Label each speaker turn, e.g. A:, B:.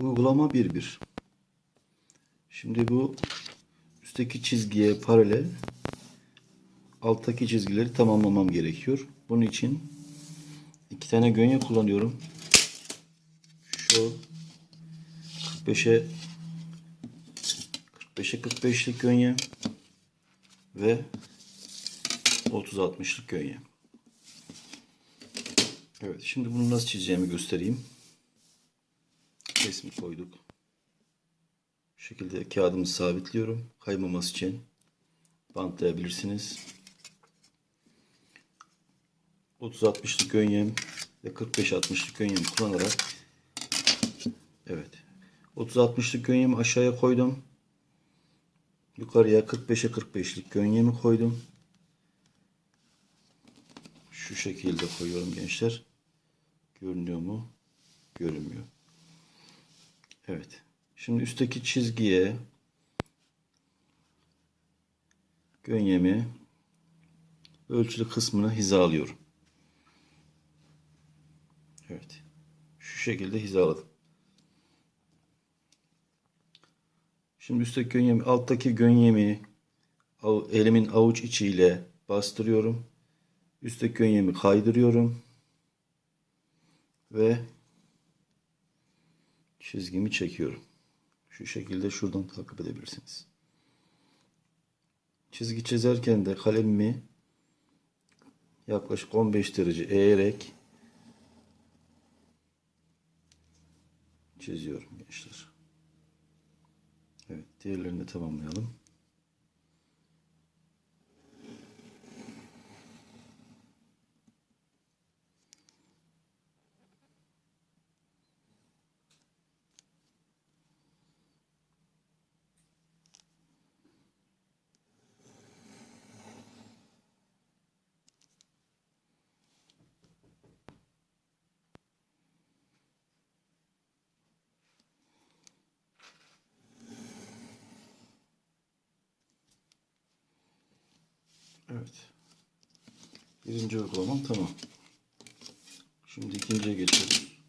A: Uygulama 1.1. Şimdi bu üstteki çizgiye paralel alttaki çizgileri tamamlamam gerekiyor. Bunun için iki tane gönye kullanıyorum. Şu 45'e 45'e 45'lik gönye ve 30-60'lık gönye. Evet, şimdi bunu nasıl çizeceğimi göstereyim. Resmi koyduk. Bu şekilde kağıdımı sabitliyorum. Kaymaması için bantlayabilirsiniz. 30-60'lık gönyem ve 45-60'lık gönyemi kullanarak evet 30-60'lık gönyemi aşağıya koydum. Yukarıya 45'e 45'lik gönyemi koydum. Şu şekilde koyuyorum gençler. Görünüyor mu? Görünmüyor. Evet. Şimdi üstteki çizgiye gönyemi ölçülü kısmını hizalıyorum. Evet. Şu şekilde hizaladım. Şimdi üstteki gönyemi, alttaki gönyemi elimin avuç içiyle bastırıyorum. Üstteki gönyemi kaydırıyorum. Ve çizgimi çekiyorum. Şu şekilde şuradan takip edebilirsiniz. Çizgi çizerken de kalemimi yaklaşık 15 derece eğerek çiziyorum gençler. Evet, diğerlerini tamamlayalım. Evet. Birinci uygulamam tamam. Şimdi ikinciye geçiyoruz.